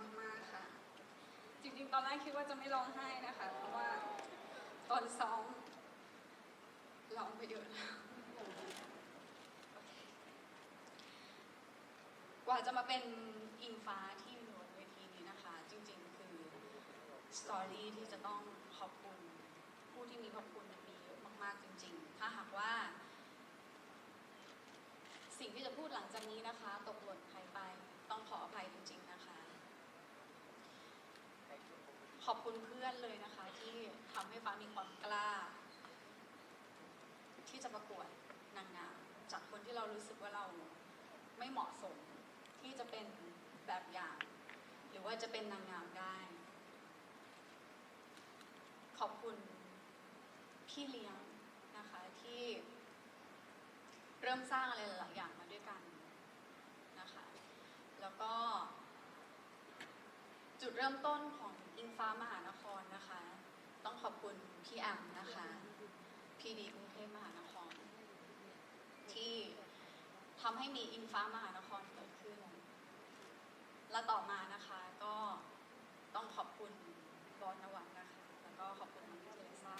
มากมากค่ะ จริงๆ ตอนแรกคิดว่าจะไม่ร้องไห้นะคะ เพราะว่าตอนซ้อมร้องไปเยอะแล้วกว่าจะมาเป็นอิงฟ้าที่อยู่บนเวทีนี้นะคะ จริงๆ คือสตอรี่ที่จะต้องขอบคุณ ผู้ที่มีพระคุณมีเยอะมากๆจริง ๆ ถ้าหากว่า สิ่งที่จะพูดหลังจากนี้นะคะ ตกหล่นใครไป ต้องขออภัยจริง ๆนะคะ ขอบ คุณเพื่อนเลยนะคะ ที่ทำให้ฟ้ามีความกล้า ที่จะประกวดนางงามจากคนที่เรารู้สึกว่าเราไม่เหมาะสมที่จะเป็นแบบอย่าง หรือว่าจะเป็นนางงามได้ ขอบคุณพี่เลี้ยงนะคะที่เริ่มสร้างอะไรหลายอย่างมาด้วยกันนะคะ แล้วก็ จุดเริ่มต้นของอิงฟ้ามหานครนะคะ ต้องขอบคุณพี่แอมนะคะพีดีกรุงเทพมหานคร ที่ทำให้มีอิงฟ้ามหานครเกิดขึ้น และต่อมานะคะก็ต้องขอบคุณบอสนวัตนะคะ แล้วก็ขอบคุณน้องเทเรซ่า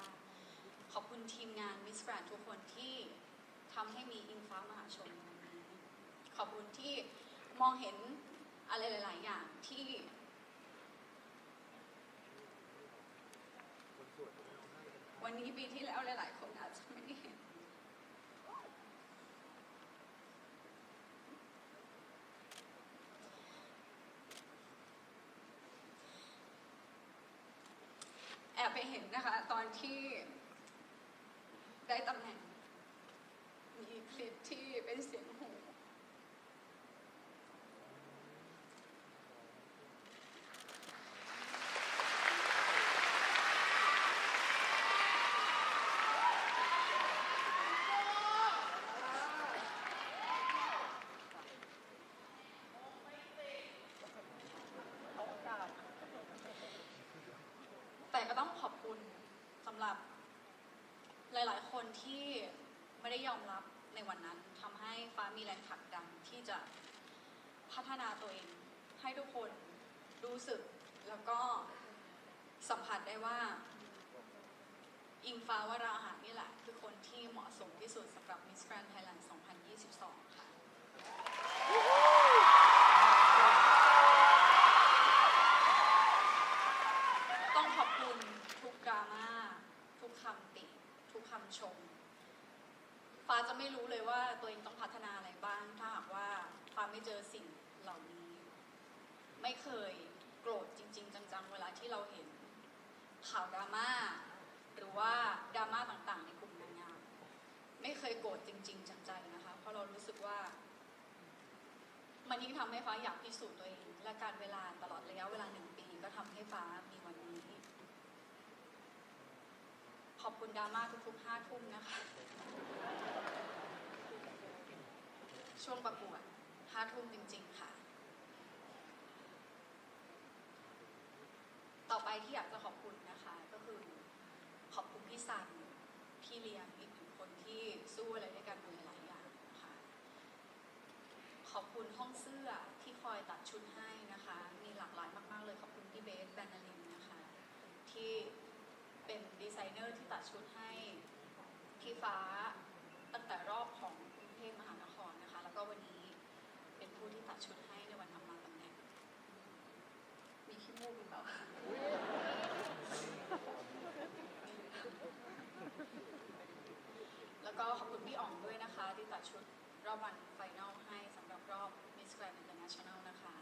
ขอบคุณทีมงานมิสแกรนทุกคนที่ทำให้มีอิงฟ้ามหาชนในวันนี้ขอบคุณที่มองเห็นอะไรหลาย ๆ อย่างที่ วันนี้ปีที่แล้วหลาย ๆ คนอาจจะไม่ได้เห็น แอบไปเห็นนะคะ ตอนที่ได้ตำแหน่งมีคลิปที่เป็นเสียงหู แต่ก็ต้องขอบคุณสำหรับหลาย ๆ คนที่ไม่ได้ยอมรับในวันนั้นทำให้ฟ้ามีแรงผลักดันที่จะพัฒนาตัวเอง ให้ทุกคนรู้สึกแล้วก็สัมผัสได้ว่า อิงฟ้าวราหะนี่แหละ คือคนที่เหมาะสมที่สุดสำหรับ Miss Grand Thailand 2022 ค่ะ ต้องขอบคุณทุกดราม่า ทุกคำติ ทุกคำชม ฟ้าจะไม่รู้เลยว่า ตัวเองต้องพัฒนาอะไรบ้าง ถ้าหากว่าฟ้าไม่เจอสิ่งเหล่านี้ ไม่เคยโกรธจริง ๆ จังๆ เวลาที่เราเห็นข่าวดราม่าหรือว่าดราม่าต่างๆ ในกลุ่มนางงามไม่เคยโกรธจริง ๆ จังใจนะคะ เพราะเรารู้สึกว่า มันยิ่งทำให้ฟ้าอยากพิสูจน์ตัวเอง และการเวลาตลอดระยะเวลาหนึ่งปีก็ทำให้ฟ้ามีวันนี้ ขอบคุณดราม่าทุกๆห้าทุ่มนะคะ ช่วงประกวดห้าทุ่มจริง ๆ ค่ะ ต่อไปที่อยากจะขอบคุณนะคะ ก็คือขอบคุณพี่ซันพี่เลี้ยงอีกหนึ่งคนที่สู้อะไรด้วยกันมาหลายๆอย่างนะคะขอบคุณห้องเสื้อที่คอยตัดชุดให้นะคะ มีหลากหลายมากๆเลยขอบคุณพี่เบสแบนนาลินนะคะ ที่เป็นดีไซเนอร์ที่ตัดชุดให้พี่ฟ้าตั้งแต่รอบของ ตัดชุดให้ในวันทำมาตำแหน่งมีขี้มูกหรือเปล่าคะแล้วก็ขอบคุณพี่อ๋องด้วยนะคะ ที่ตัดชุดรอบวันไฟนอลให้สำหรับรอบ Miss Grand International นะคะ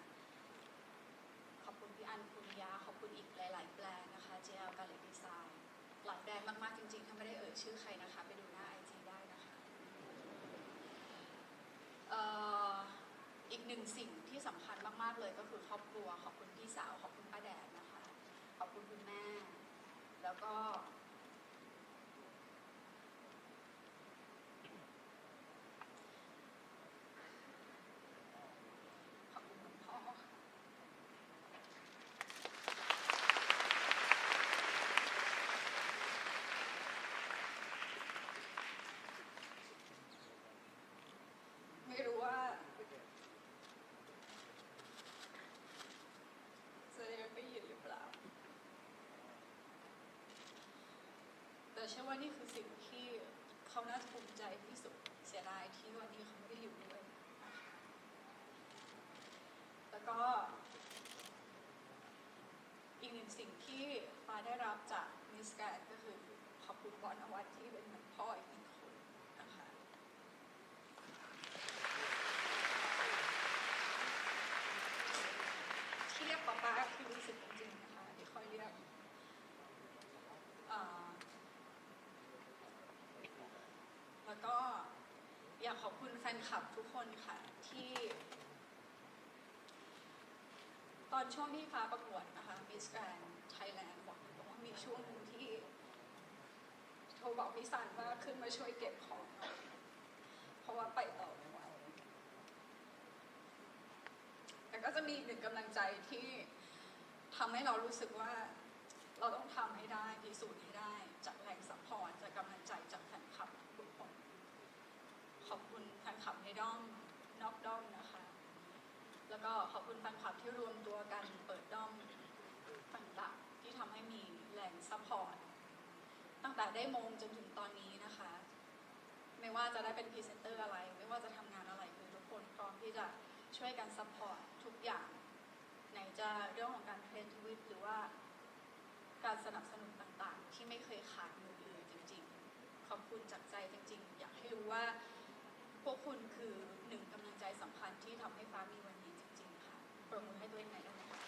ขอบคุณพี่อันคุณยา ขอบคุณอีกหลาย ๆ แบรนด์นะคะ JL g a l l e t Design หลายแบรนด์มาก ๆ จริง ๆ ถ้าไม่ได้เอ่ยชื่อใครนะคะไปดูหน้า IG ได้นะคะเอ่ออี กหนึ่งสิ่งที่สำคัญมาก ๆ เลยก็คือครอบครัว ขอบคุณพี่สาว ขอบคุณป้าแดดนะคะ ขอบคุณคุณแม่ แล้วก็ ขอบคุณคุณพ่อค่ะ ไม่รู้ว่า จะได้ไปยินหรือเปล่า เชื่อว่านี่คือสิ่งที่เขาน่าภูมิใจที่สุดเสียดายที่วันนี้เขาไม่ได้อยู่ด้วยแล้วก็ อีกหนึ่งสิ่งที่ฟ้าได้รับจากมิสแกรนก็คือขอบคุณบอลอวัตที่เป็นเหมือนพ่ออีกหนึ่งคนนะคะ ที่เรียกป๊าป๊าคือรู้สึกจริงๆนะคะที่ค่อยเรียกเอ่อแล้วก็อยากขอบคุณแฟ นคลับทุกคนค่ะที่ ตอนช่วงที่ฟ้าประกวดนะคะ Miss Grand Thailand บอกว่ามีช่วงหนึ่งที่ โทรบอกพี่สันว่าขึ้นมาช่วยเก็บของหน่อยเพราะว่าไปต่อไม่ไหวแต่ก็จะมีอีกหนึ่งกำลังใจที่ทำให้เรารู้สึกว่าเราต้องทำให้ได้พิสูจน์ให้ได้ ด้อมนอกด้อมนะคะ แล้วก็ขอบคุณแฟนคลับที่รวมตัวกันเปิดด้อมต่างๆที่ทำให้มีแรงซัพพอร์ตตั้งแต่ได้มงจนถึงตอนนี้นะคะ ไม่ว่าจะได้เป็นพรีเซนเตอร์อะไร ไม่ว่าจะทำงานอะไรคือทุกคนพร้อมที่จะช่วยกันซัพพอร์ตทุกอย่างไหนจะเรื่องของการเทรนทวิตหรือว่าการสนับสนุนต่างๆ ที่ไม่เคยขาดมือเลยจริงๆ ขอบคุณจากใจจริงๆ อยากให้รู้ว่า พวกคุณคือหนึ่งกำลังใจสำคัญที่ทำให้ฟ้ามีวันนี้จริง ๆ ค่ะปรบมือให้ตัวเองหน่อยได้ไหมคะ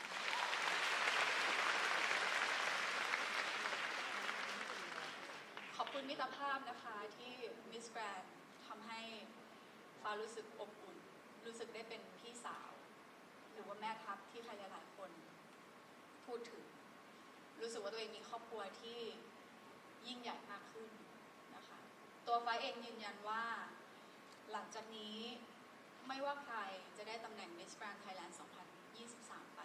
ขอบคุณมิตรภาพนะคะที่มิสแกรนทำให้ฟ้ารู้สึกอบอุ่น รู้สึกได้เป็นพี่สาว หรือว่าแม่ทัพที่ใครหลายๆคนพูดถึง รู้สึกว่าตัวเองมีครอบครัวที่ยิ่งใหญ่มากขึ้นนะคะ ตัวฟ้าเองยืนยันว่า หลังจากนี้ไม่ว่าใครจะได้ตำแหน่ง Miss Grand Thailand 2023 ไป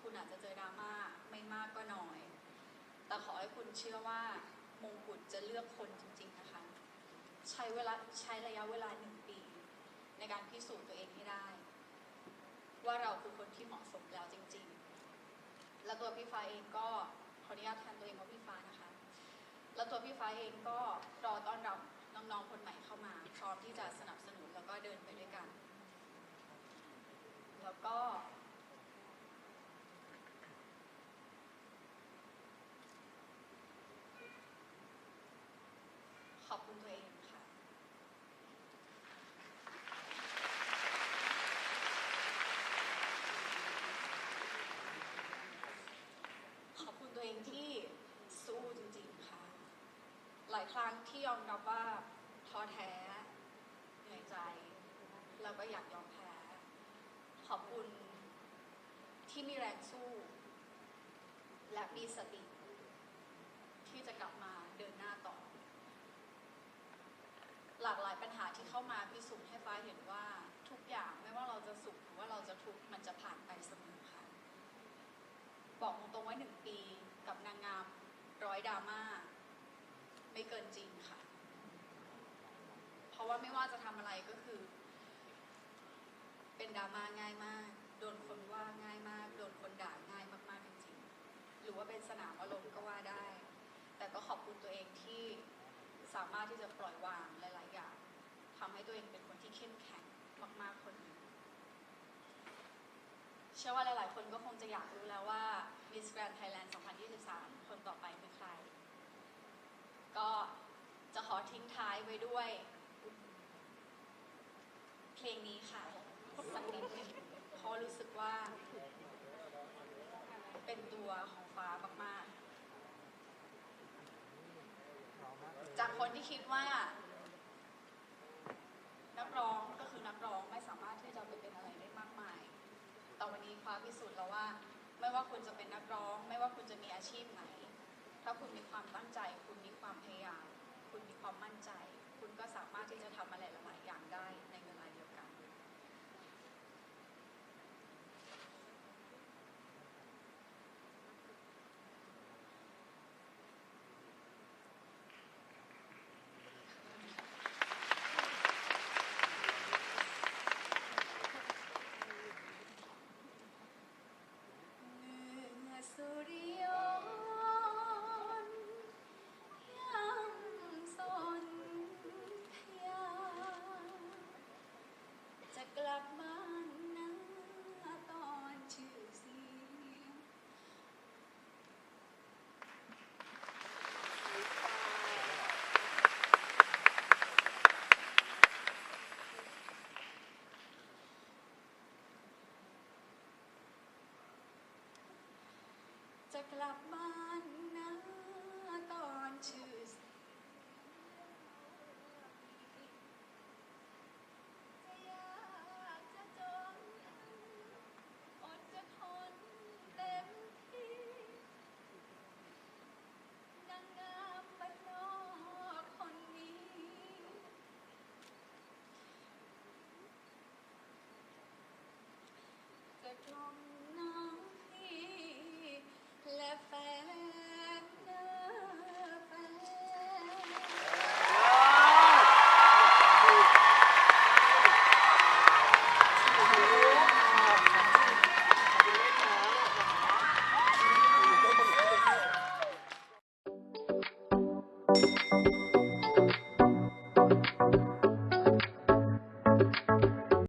คุณอาจจะเจอดราม่าไม่มากก็น้อย แต่ขอให้คุณเชื่อว่ามงกุฎจะเลือกคนจริง ๆ นะคะ ใช้เวลาใช้ระยะเวลาหนึ่งปี ในการพิสูจน์ตัวเองให้ได้ ว่าเราคือคนที่เหมาะสมแล้วจริง ๆ และตัวพี่ฟ้าเองก็ขออนุญาตแทนตัวเองว่าพี่ฟ้านะคะ แล้วตัวพี่ฟ้าเองก็รอต้อนรับ น้องๆคนใหม่เข้ามาพร้อมที่จะสนับสนุนแล้วก็เดินไปด้วยกัน แล้วก็ ขอบคุณตัวเองค่ะขอบคุณตัวเองที่ หลายครั้งที่ยอมรับว่าท้อแท้เหนื่อยใจแล้วก็อยากยอมแพ้ ขอบคุณที่มีแรงสู้ และมีสติ ที่จะกลับมาเดินหน้าต่อ หลากหลายปัญหาที่เข้ามาพิสูจน์ให้ฟ้าเห็นว่าทุกอย่างไม่ว่าเราจะสุขหรือว่าเราจะทุกข์มันจะผ่านไปเสมอค่ะ บอกตรงๆว่าหนึ่งปีกับนางงามร้อยดราม่า ไม่เกินจริงค่ะ เพราะว่าไม่ว่าจะทำอะไรก็คือ เป็นดราม่าง่ายมาก โดนคนว่าง่ายมาก โดนคนด่าง่ายมากๆจริงๆหรือว่าเป็นสนามอารมณ์ก็ว่าได้ แต่ก็ขอบคุณตัวเองที่สามารถที่จะปล่อยวางหลาย ๆ อย่างทำให้ตัวเองเป็นคนที่เข้มแข็งมาก ๆ คนหนึ่งเชื่อว่าหลาย ๆ คนก็คงจะอยากรู้แล้วว่า Miss Grand Thailand 2023 คนต่อไปคือใคร ก็จะขอทิ้งท้ายไว้ด้วย เพลงนี้ค่ะสักนิดหนึงเพราะรู้สึกว่า เป็นตัวของฟ้ามากๆ จากคนที่คิดว่า นักร้องก็คือนักร้องไม่สามารถที่จะไปเป็นอะไรได้มากมาย แต่วันนี้ฟ้าพิสูจน์แล้วว่า ไม่ว่าคุณจะเป็นนักร้อง ไม่ว่าคุณจะมีอาชีพไหนถ้าคุณมีความตั้งใจ คุณมีความพยายาม คุณมีความมั่นใจ คุณก็สามารถที่จะทำอะไรหลายๆอย่างได้ในเวลาเดียวกัน เมื่อสุริยนต์ยาม ก ลับบ้านนะตอนชื่อจะยากจะจนอดจะทนเต็มที่นางงามบ้านนอกคนนี้ จะกล่อม